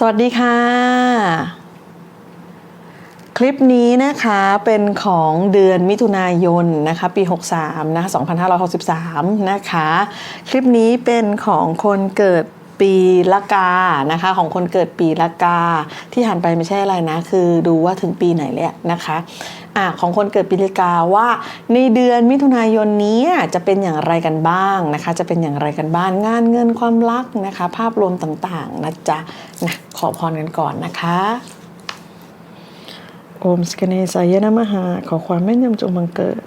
สวัสดีค่ะ คลิปนี้นะคะเป็นของเดือนมิถุนายนนะคะปี 63นะคะ2563 นะคะ คลิปนี้เป็นของคนเกิด ปีละกานะคะ ของคนเกิดปีละกา ที่หันไปไม่ใช่อะไรนะ คือดูว่าถึงปีไหนแล้วนะคะอะของคนเกิดปีละกาว่า ในเดือนมิถุนายนนี้จะเป็นอย่างไรกันบ้างนะคะ จะเป็นอย่างไรกันบ้างงานเงินความรักนะคะ ภาพรวมต่างๆนะจ๊ะนะขอพรกันก่อนนะคะโอมสกเนสายนะมหาขอความแม่นยำจงบังเกิด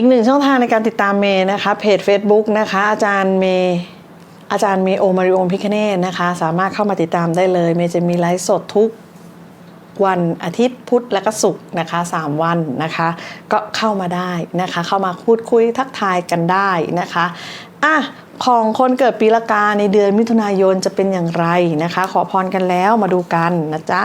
อีกหนึ่งช่องทางในการติดตามเมย์นะคะเพจ Facebook นะคะอาจารย์เมย์อาจารย์เมย์โอมาริโอมพิคเน่นะคะ สามารถเข้ามาติดตามได้เลย เมย์จะมีไลฟ์สดทุกวันอาทิตย์พุธและก็ศุกร์นะคะ 3 วันนะคะ ก็เข้ามาได้นะคะ เข้ามาพูดคุยทักทายกันได้นะคะอะของคนเกิดปีละกาในเดือนมิถุนายนจะเป็นอย่างไรนะคะ ขอพรกันแล้วมาดูกันนะจ๊ะ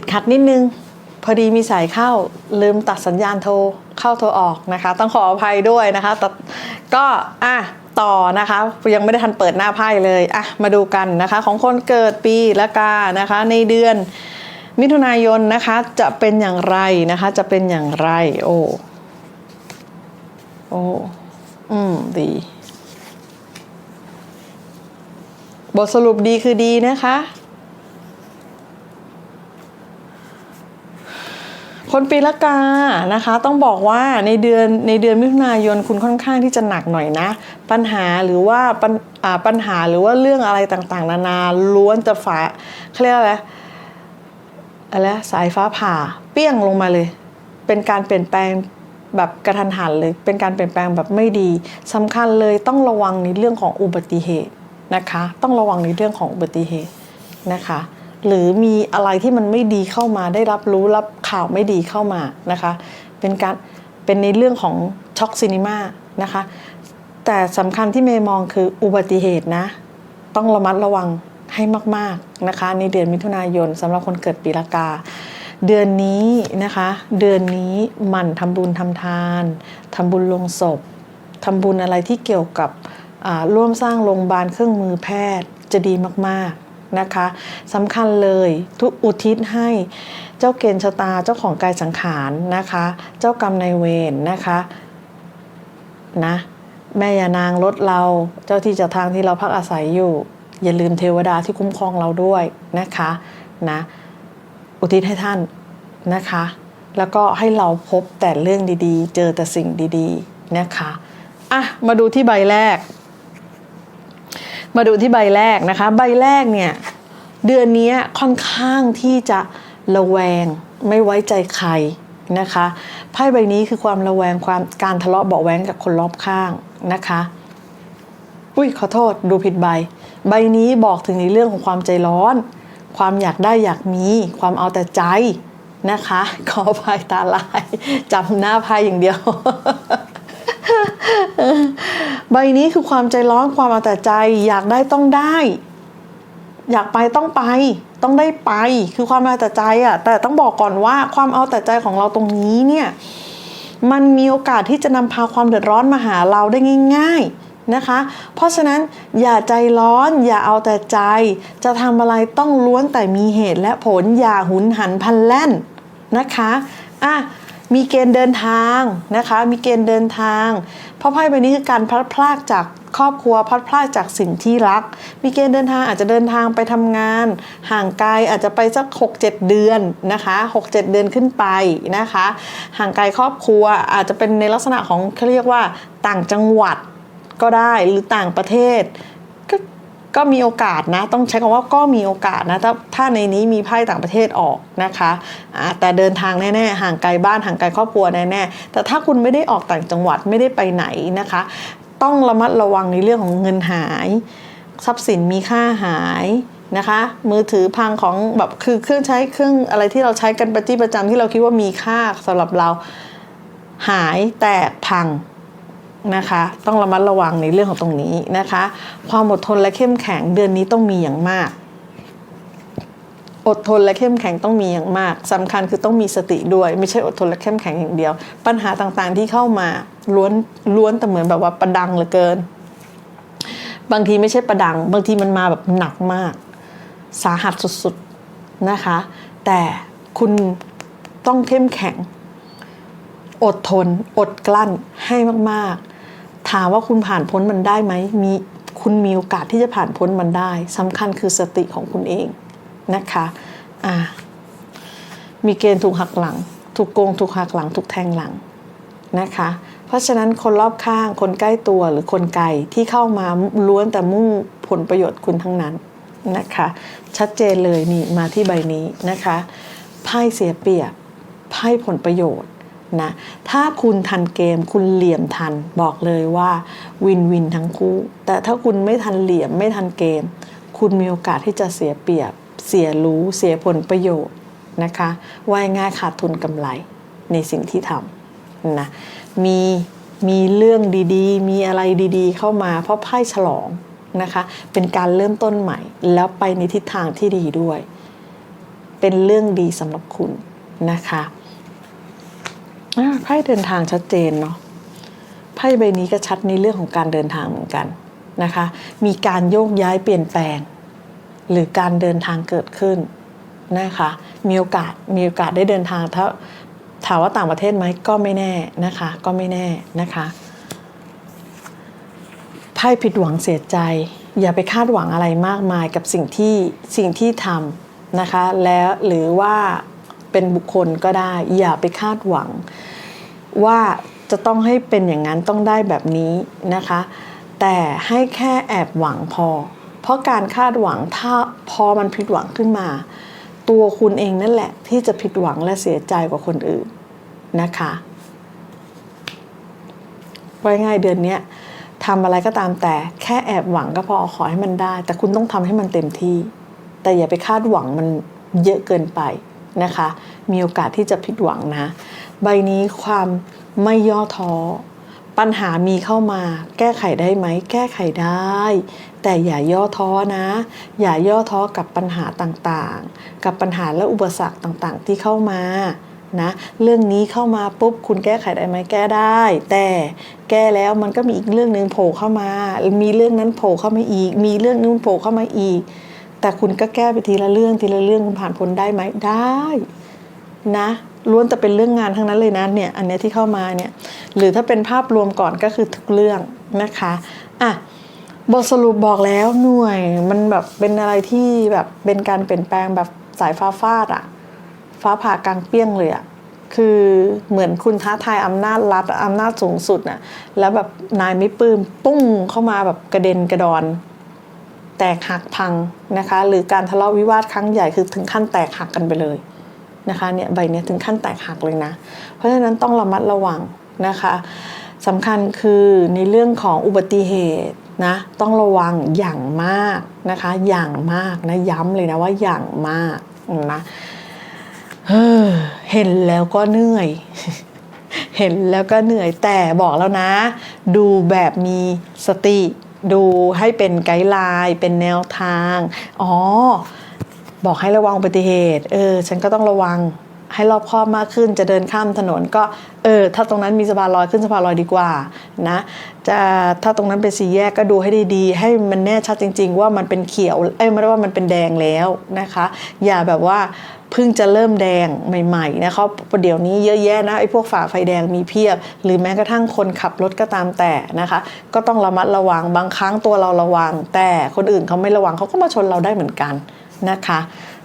ติดขัดนิดนึง พอดีมีสายเข้าลืมตัดสัญญาณโทรเข้าโทรออกนะคะ ต้องขออภัยด้วยนะคะแต่ก็อะต่อนะคะยังไม่ได้ทันเปิดหน้าไพ่เลยอะมาดูกันนะคะ ของคนเกิดปีละกานะคะ ในเดือนมิถุนายนนะคะจะเป็นอย่างไรนะคะ จะเป็นอย่างไร โอ้โอ้อืมดี บทสรุปดีคือดีนะคะ คนปีละกานะคะ ต้องบอกว่าในเดือนในเดือนมิถุนายนคุณค่อนข้างที่จะหนักหน่อยนะ ปัญหาหรือว่าปัญปัญหาหรือว่าเรื่องอะไรต่างๆ นานาล้วนจะฟ้าเขาเรียกอะไรอะไรสายฟ้าผ่าเปี้ยงลงมาเลย เป็นการเปลี่ยนแปลงแบบกระทันหันเลยเป็นการเปลี่ยนแปลงแบบไม่ดีสำคัญเลยต้องระวังในเรื่องของอุบัติเหตุนะคะ ต้องระวังในเรื่องของอุบัติเหตุนะคะ หรือมีอะไรที่มันไม่ดีเข้ามาได้รับรู้รับข่าวไม่ดีเข้ามานะคะ เป็นการเป็นในเรื่องของช็อกซินิมานะคะ แต่สำคัญที่เมย์มองคืออุบัติเหตุนะ ต้องระมัดระวังให้มาก ๆนะคะ ในเดือนมิถุนายนสำหรับคนเกิดปีละกา เดือนนี้นะคะ เดือนนี้หมั่นทำบุญทำทานทำบุญลงศพทำบุญอะไรที่เกี่ยวกับร่วมสร้างโรงพยาบาลเครื่องมือแพทย์จะดีมาก ๆ นะคะสำคัญเลยทุกอุทิศให้เจ้าเกณฑ์ชะตาเจ้าของกายสังขารนะคะ เจ้ากรรมนายเวรนะคะนะแม่ยานางรถเราเจ้าที่เจ้าทางที่เราพักอาศัยอยู่ อย่าลืมเทวดาที่คุ้มครองเราด้วยนะคะนะอุทิศให้ท่านนะคะ แล้วก็ให้เราพบแต่เรื่องดีๆ เจอแต่สิ่งดีๆนะคะอะมาดูที่ใบแรก มาดูที่ใบแรกนะคะ ใบแรกเนี่ยเดือนนี้ค่อนข้างที่จะระแวงไม่ไว้ใจใครนะคะไพ่ใบนี้คือความระแวงความการทะเลาะเบาะแวงกับคนรอบข้างนะคะอุ้ยขอโทษดูผิดใบ ใบนี้บอกถึงในเรื่องของความใจร้อน ความอยากได้อยากมี ความเอาแต่ใจนะคะขอพายตาลายจำหน้าไพ่อย่างเดียว ใบนี้คือความใจร้อนความเอาแต่ใจ อยากได้ต้องได้ อยากไปต้องไป ต้องได้ไป คือความเอาแต่ใจอะ่ะแต่ต้องบอกก่อนว่าความเอาแต่ใจของเราตรงนี้เนี่ย มันมีโอกาสที่จะนำพาความเดือดร้อนมาหาเราได้ง่าย ๆนะคะ เพราะฉะนั้นอย่าใจร้อนอย่าเอาแต่ใจ จะทำอะไรต้องล้วนแต่มีเหตุและผลอย่าหุนหันพันแล่นนะคะ อะ มีเกณฑ์เดินทางนะคะ มีเกณฑ์เดินทางเพราะไพ่ใบนี้คือการพลัดพรากจากครอบครัวพลัดพรากจากสิ่งที่รัก มีเกณฑ์เดินทางอาจจะเดินทางไปทำงาน ห่างไกลอาจจะไปสัก 6-7 เดือนนะคะ6-7 เดือนขึ้นไปนะคะ ห่างไกลครอบครัวอาจจะเป็นในลักษณะของเขาเรียกว่าต่างจังหวัดก็ได้หรือต่างประเทศ ก็มีโอกาสนะ ต้องใช้คำว่าก็มีโอกาสนะ ถ้าถ้าในนี้มีไพ่ต่างประเทศออกนะคะแต่เดินทางแน่ๆห่างไกลบ้านห่างไกลครอบครัวแน่ๆแต่ถ้าคุณไม่ได้ออกต่างจังหวัดไม่ได้ไปไหนนะคะ ต้องระมัดระวังในเรื่องของเงินหาย ทรัพย์สินมีค่าหายนะคะ มือถือพังของแบบคือเครื่องใช้เครื่องอะไรที่เราใช้กันประจำประจำที่เราคิดว่ามีค่าสำหรับเราหายแตกพัง นะคะ ต้องระมัดระวังในเรื่องของตรงนี้นะคะ ความอดทนและเข้มแข็งเดือนนี้ต้องมีอย่างมาก อดทนและเข้มแข็งต้องมีอย่างมากสำคัญคือต้องมีสติด้วย ไม่ใช่อดทนและเข้มแข็งอย่างเดียว ปัญหาต่างๆที่เข้ามาล้วนล้วนแต่เหมือนแบบว่าประดังเหลือเกิน บางทีไม่ใช่ประดัง บางทีมันมาแบบหนักมาก สาหัสสุดๆนะคะ แต่คุณต้องเข้มแข็ง อดทน อดกลั้นให้มาก ๆ ถามว่าคุณผ่านพ้นมันได้ไหมมีคุณมีโอกาสที่จะผ่านพ้นมันได้สำคัญคือสติของคุณเองนะคะอ่ามีเกณฑ์ถูกหักหลัง ถูกโกง ถูกหักหลัง ถูกแทงหลังนะคะ เพราะฉะนั้นคนรอบข้าง คนใกล้ตัวหรือคนไกลที่เข้ามาล้วนแต่มุ่งผลประโยชน์คุณทั้งนั้นนะคะ ชัดเจนเลยนี่มาที่ใบนี้นะคะไพ่เสียเปรียบไพ่ผลประโยชน์ นะถ้าคุณทันเกมคุณเหลี่ยมทันบอกเลยว่าวินวินทั้งคู่ แต่ถ้าคุณไม่ทันเหลี่ยมไม่ทันเกม คุณมีโอกาสที่จะเสียเปรียบ เสียรู้เสียผลประโยชน์นะคะว่ายง่ายขาดทุนกำไรในสิ่งที่ทำนะมีมีเรื่องดีๆ มีอะไรดีๆ เข้ามาเพราะไพ่ฉลองนะคะเป็นการเริ่มต้นใหม่ แล้วไปในทิศทางที่ดีด้วย เป็นเรื่องดีสำหรับคุณนะคะ ไพ่เดินทางชัดเจนเนาะไพ่ใบนี้ก็ชัดในเรื่องของการเดินทางเหมือนกันนะคะ มีการโยกย้ายเปลี่ยนแปลง หรือการเดินทางเกิดขึ้นนะคะ มีโอกาสมีโอกาสได้เดินทางถ้าถามว่าต่างประเทศไหมก็ไม่แน่นะคะ ก็ไม่แน่นะคะไพ่ผิดหวังเสียใจ อย่าไปคาดหวังอะไรมากมายกับสิ่งที่สิ่งที่ทำนะคะ แล้วหรือว่า เป็นบุคคลก็ได้ อย่าไปคาดหวัง ว่าจะต้องให้เป็นอย่างนั้นต้องได้แบบนี้นะคะ แต่ให้แค่แอบหวังพอ เพราะการคาดหวังถ้าพอมันผิดหวังขึ้นมา ตัวคุณเองนั่นแหละ ที่จะผิดหวังและเสียใจกว่าคนอื่นนะคะไว้ง่ายเดือนนี้ทำอะไรก็ตามแต่แค่แอบหวังก็พอขอให้มันได้ แต่คุณต้องทำให้มันเต็มที่ แต่อย่าไปคาดหวังมันเยอะเกินไป นะคะ มีโอกาสที่จะผิดหวังนะ ใบนี้ความไม่ย่อท้อ ปัญหามีเข้ามา แก้ไขได้ไหม แก้ไขได้ แต่อย่าย่อท้อนะ อย่าย่อท้อกับปัญหาต่างๆ กับปัญหาและอุปสรรคต่างๆ ที่เข้ามานะเรื่องนี้เข้ามาปุ๊บคุณแก้ไขได้ไหมแก้ได้ แต่แก้แล้วมันก็มีอีกเรื่องหนึ่งโผล่เข้ามา มีเรื่องนั้นโผล่เข้ามาอีก มีเรื่องนู้นโผล่เข้ามาอีก แต่คุณก็แก้ไปทีละเรื่องทีละเรื่องคุณผ่านพ้นได้ไหมได้นะล้วนแต่เป็นเรื่องงานทั้งนั้นเลยนะเนี่ยอันนี้ที่เข้ามาเนี่ยหรือถ้าเป็นภาพรวมก่อนก็คือทุกเรื่องนะคะอะบทสรุปบอกแล้วหน่วยมันแบบเป็นอะไรที่แบบเป็นการเปลี่ยนแปลงแบบสายฟ้าฟาดอะฟ้าผ่ากลางเปี้ยงเลยอะคือเหมือนคุณท้าทายอำนาจรัฐอำนาจสูงสุดน่ะแล้วแบบนายไม่ปลื้มปุ้งเข้ามาแบบกระเด็นกระดอน แตกหักพังนะคะ หรือการทะเลาะวิวาทครั้งใหญ่คือถึงขั้นแตกหักกันไปเลยนะคะเนี่ยใบเนี้ยถึงขั้นแตกหักเลยนะ เพราะฉะนั้นต้องระมัดระวังนะคะสำคัญคือในเรื่องของอุบัติเหตุนะต้องระวังอย่างมากนะคะอย่างมากนะย้ำเลยนะว่าอย่างมากนะเห็นแล้วก็เหนื่อย เห็นแล้วก็เหนื่อยแต่บอกแล้วนะ ดูแบบมีสติ ดูให้เป็นไกด์ไลน์เป็นแนวทาง อ๋อ บอกให้ระวังอุบัติเหตุ เออ ฉันก็ต้องระวัง ให้รอบคอบมากขึ้น จะเดินข้ามถนนก็เออถ้าตรงนั้นมีสะพานลอยขึ้นสะพานลอยดีกว่านะจะถ้าตรงนั้นเป็นสีแยกก็ดูให้ดีๆ ให้มันแน่ชัดจริง ๆ ว่ามันเป็นเขียวเอ้ยไม่ได้ว่ามันเป็นแดงแล้วนะคะ อย่าแบบว่าเพิ่งจะเริ่มแดงใหม่ๆนะคะประเดี๋ยวนี้เยอะแยะนะไอ้พวกฝ่าไฟแดงมีเพียบ หรือแม้กระทั่งคนขับรถก็ตามแต่นะคะ ก็ต้องระมัดระวังบางครั้งตัวเราระวัง แต่คนอื่นเขาไม่ระวังเขาก็มาชนเราได้เหมือนกันนะคะ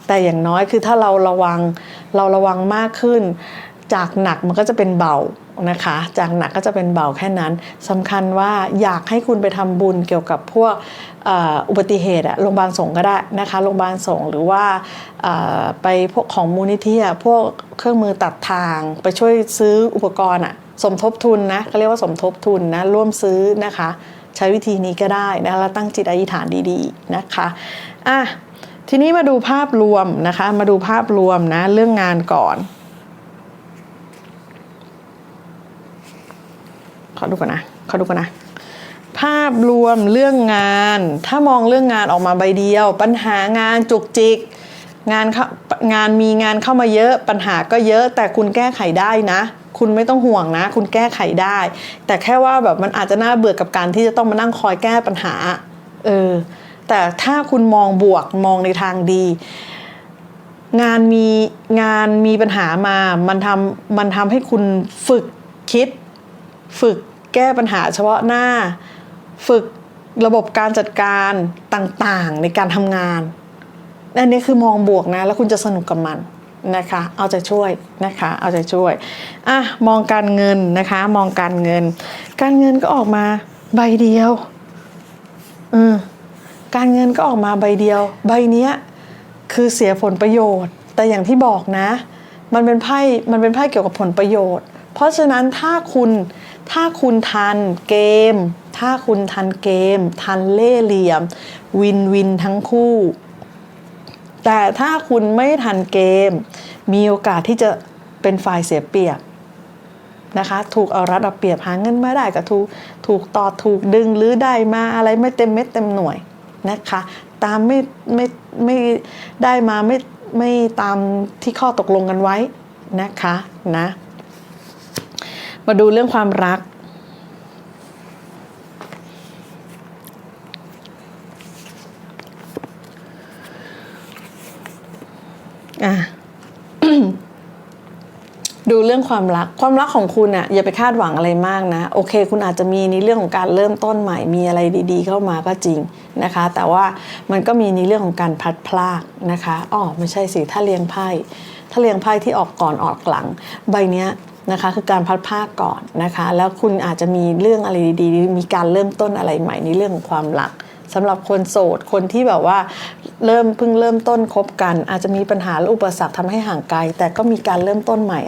แต่อย่างน้อยคือถ้าเราระวังเราระวังมากขึ้น จากหนักมันก็จะเป็นเบานะคะ จากหนักก็จะเป็นเบาแค่นั้นสำคัญว่าอยากให้คุณไปทำบุญเกี่ยวกับพวกอ,อุบัติเหตุอะโรงพยาบาลสงก็ได้นะคะโรงพยาบาลสงหรือว่าไปพวกของมูลนิธิอะพวกเครื่องมือตัดทาง ไปช่วยซื้ออุปกรณ์อะสมทบทุนนะเขาเรียกว่าสมทบทุนนะร่วมซื้อนะคะ ใช้วิธีนี้ก็ได้นะแล้วตั้งจิตอธิษฐานดีๆนะคะอะ ทีนี้มาดูภาพรวมนะคะ มาดูภาพรวมนะเรื่องงานก่อน ขอดูก่อนนะ ขอดูก่อนนะ ภาพรวมเรื่องงาน ถ้ามองเรื่องงานออกมาใบเดียว ปัญหางานจุกจิก งานเขางานมีงานเข้ามาเยอะ ปัญหาก็เยอะ แต่คุณแก้ไขได้นะคุณไม่ต้องห่วงนะ คุณแก้ไขได้ แต่แค่ว่าแบบมันอาจจะน่าเบื่อกับการที่จะต้องมานั่งคอยแก้ปัญหา เออ แต่ถ้าคุณมองบวกมองในทางดี งานมีงานมีปัญหามา มันทำมันทำให้คุณฝึกคิด ฝึกแก้ปัญหาเฉพาะหน้า ฝึกระบบการจัดการต่างๆ ในการทำงานอันนี้คือมองบวกนะ แล้วคุณจะสนุกกับมันนะคะ เอาใจช่วยนะคะ เอาใจช่วยอะมองการเงินนะคะ มองการเงิน การเงินก็ออกมาใบเดียวอืม การเงินก็ออกมาใบเดียว ใบเนี้ยคือเสียผลประโยชน์ แต่อย่างที่บอกนะ มันเป็นไพ่มันเป็นไพ่เกี่ยวกับผลประโยชน์ เพราะฉะนั้นถ้าคุณถ้าคุณทันเกม ถ้าคุณทันเกม ทันเล่เหลี่ยม วินวินทั้งคู่ แต่ถ้าคุณไม่ทันเกม มีโอกาสที่จะเป็นฝ่ายเสียเปรียบนะคะถูกเอารัดเอาเปรียบหาเงินไมาได้ก็ถูกถูกต่อถูกดึงหรือได้มาอะไรไม่เต็มเม็ดเต็มหน่วย นะคะ ตามไม่ไม่ไม่ได้มาไม่ไม่ตามที่ข้อตกลงกันไว้นะคะนะมาดูเรื่องความรัก อะ ดูเรื่องความรัก ความรักของคุณอะอย่าไปคาดหวังอะไรมากนะ โอเค คุณอาจจะมีในเรื่องของการเริ่มต้นใหม่ มีอะไรดีๆ เข้ามาก็จริงนะคะ แต่ว่ามันก็มีในเรื่องของการพัดพรากนะคะอ๋อไม่ใช่สิถ้าเลี้ยงไพ่ถ้าเลี้ยงไพ่ที่ออกก่อนออกหลัง ใบเนี้ยนะคะคือการพัดพรากก่อนนะคะ แล้วคุณอาจจะมีเรื่องอะไรดีๆ มีการเริ่มต้นอะไรใหม่ในเรื่องของความรักสำหรับคนโสดคนที่แบบว่าเริ่มเพิ่งเริ่มต้นคบกัน อาจจะมีปัญหาและอุปสรรคทำให้ห่างไกล แต่ก็มีการเริ่มต้นใหม่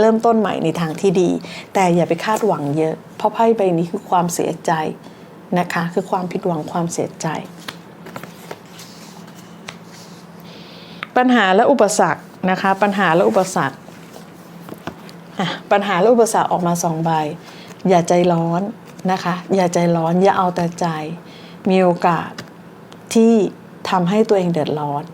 เริ่มต้นใหม่ในทางที่ดี แต่อย่าไปคาดหวังเยอะ เพราะไพ่ใบนี้คือความเสียใจนะคะ คือความผิดหวังความเสียใจ ปัญหาและอุปสรรคนะคะ ปัญหาและอุปสรรคปัญหาและอุปสรรคออกมาสองใบ อย่าใจร้อนนะคะ อย่าใจร้อนอย่าเอาแต่ใจ มีโอกาสที่ทำให้ตัวเองเดือดร้อน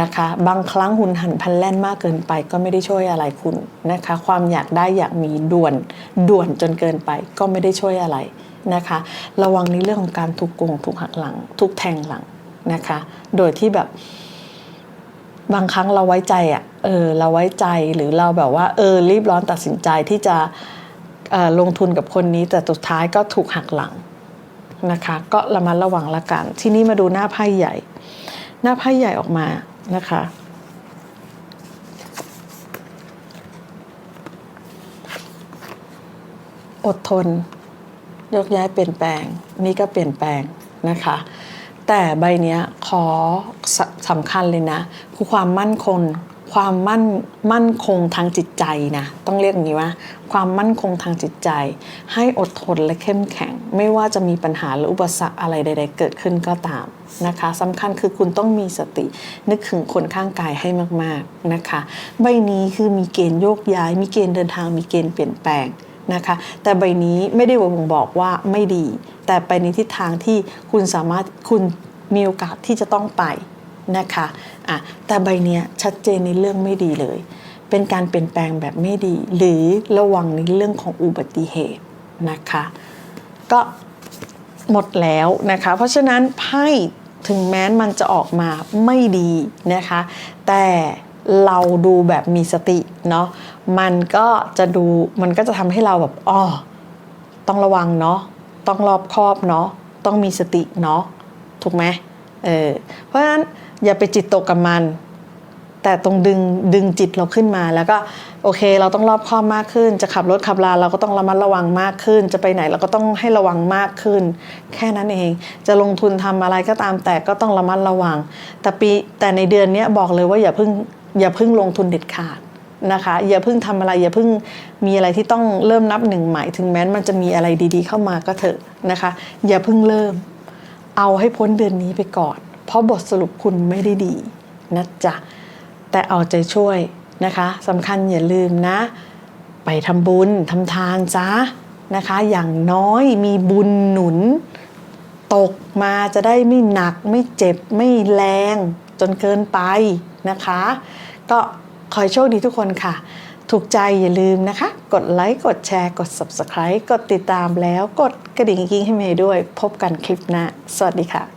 นะคะ บางครั้งหุนหันพันแล่นมากเกินไปก็ไม่ได้ช่วยอะไรคุณนะคะ ความอยากได้อยากมีด่วนด่วนจนเกินไปก็ไม่ได้ช่วยอะไรนะคะ ระวังในเรื่องของการถูกโกงถูกหักหลัง ถูกแทงหลังนะคะ โดยที่แบบบางครั้งเราไว้ใจอะ เออ เราไว้ใจหรือเราแบบว่า เออ รีบร้อนตัดสินใจที่จะออลงทุนกับคนนี้แต่สุดท้ายก็ถูกหักหลังนะคะ ก็ระมัดระวังละกัน ที่นี่มาดูหน้าไพ่ใหญ่ หน้าไพ่ใหญ่ออกมา นะคะ อดทน ยกย้ายเปลี่ยนแปลง นี่ก็เปลี่ยนแปลงนะคะ แต่ใบเนี้ยขอสสำคัญเลยนะคือความมั่นคง ความมั่นมั่นคงทางจิตใจนะต้องเรียกอย่างนี้ว่า ความมั่นคงทางจิตใจ ให้อดทนและเข้มแข็ง ไม่ว่าจะมีปัญหาหรืออุปสรรคอะไรใด ๆ เกิดขึ้นก็ตามนะคะสำคัญคือคุณต้องมีสตินึกถึงคนข้างกายให้มากๆนะคะ ใบนี้คือมีเกณฑ์โยกย้าย มีเกณฑ์เดินทาง มีเกณฑ์เปลี่ยนแปลงนะคะแต่ใบนี้ไม่ได้บ่งบอกว่าไม่ดี แต่ไปในทิศทางที่คุณสามารถคุณมีโอกาสที่จะต้องไป นะคะอะแต่ใบเนี้ยชัดเจนในเรื่องไม่ดีเลย เป็นการเปลี่ยนแปลงแบบไม่ดี หรือระวังในเรื่องของอุบัติเหตุนะคะ ก็หมดแล้วนะคะ เพราะฉะนั้นไพ่ถึงแม้มันจะออกมาไม่ดีนะคะ แต่เราดูแบบมีสติเนาะมันก็จะดูมันก็จะทำให้เราแบบอ๋อต้องระวังเนาะต้องรอบคอบเนาะต้องมีสติเนาะถูกไหม เออเพราะฉะนั้นอย่าไปจิตตกกับมัน แต่ตรงดึงดึงจิตเราขึ้นมาแล้วก็โอเค เราต้องรอบคอบมากขึ้น จะขับรถขับลาเราก็ต้องระมัดระวังมากขึ้น จะไปไหนเราก็ต้องให้ระวังมากขึ้น แค่นั้นเอง จะลงทุนทำอะไรก็ตามแต่ก็ต้องระมัดระวัง แต่ปีแต่ในเดือนนี้บอกเลยว่าอย่าเพิ่งอย่าเพิ่งลงทุนเด็ดขาดนะคะอย่าเพิ่งทำอะไรอย่าเพิ่งมีอะไรที่ต้องเริ่มนับหนึ่งใหม่ถึงแม้มันจะมีอะไรดีๆ เข้ามาก็เถอะนะคะ อย่าเพิ่งเริ่ม เอาให้พ้นเดือนนี้ไปก่อน เพราะบทสรุปคุณไม่ได้ดีนะจ๊ะแต่เอาใจช่วยนะคะสำคัญอย่าลืมนะ ไปทำบุญทำทานจ้านะคะ อย่างน้อยมีบุญหนุน ตกมาจะได้ไม่หนักไม่เจ็บไม่แรงจนเกินไปนะคะ ก็ขอให้โชคดีทุกคนค่ะ ถูกใจอย่าลืมนะคะ กดไลค์ กดแชร์ กด Subscribe กดติดตามแล้วกดกระดิ่งกิ้งให้เมย์ด้วย พบกันคลิปหน้า สวัสดีค่ะ